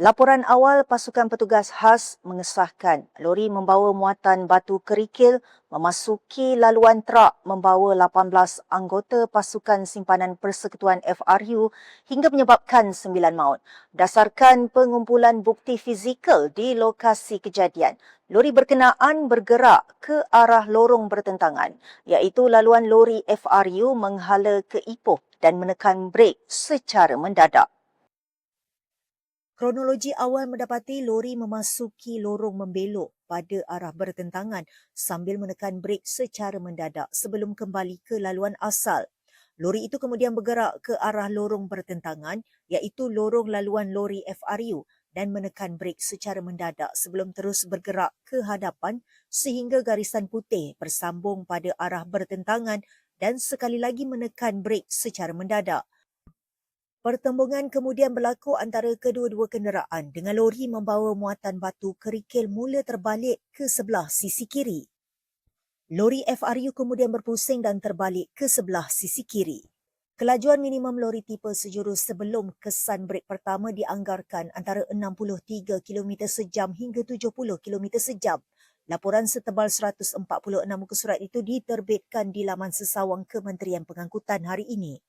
Laporan awal pasukan petugas khas mengesahkan lori membawa muatan batu kerikil memasuki laluan trak membawa 18 anggota pasukan simpanan persekutuan FRU hingga menyebabkan 9 maut. Berdasarkan pengumpulan bukti fizikal di lokasi kejadian, lori berkenaan bergerak ke arah lorong bertentangan iaitu laluan lori FRU menghala ke Ipoh dan menekan brek secara mendadak. Kronologi awal mendapati lori memasuki lorong membelok pada arah bertentangan sambil menekan brek secara mendadak sebelum kembali ke laluan asal. Lori itu kemudian bergerak ke arah lorong bertentangan iaitu lorong laluan lori FRU dan menekan brek secara mendadak sebelum terus bergerak ke hadapan sehingga garisan putih bersambung pada arah bertentangan dan sekali lagi menekan brek secara mendadak. Pertembungan kemudian berlaku antara kedua-dua kenderaan dengan lori membawa muatan batu kerikil mula terbalik ke sebelah sisi kiri. Lori FRU kemudian berpusing dan terbalik ke sebelah sisi kiri. Kelajuan minimum lori tipe sejurus sebelum kesan brek pertama dianggarkan antara 63 km sejam hingga 70 km sejam. Laporan setebal 146 muka surat itu diterbitkan di laman sesawang Kementerian Pengangkutan hari ini.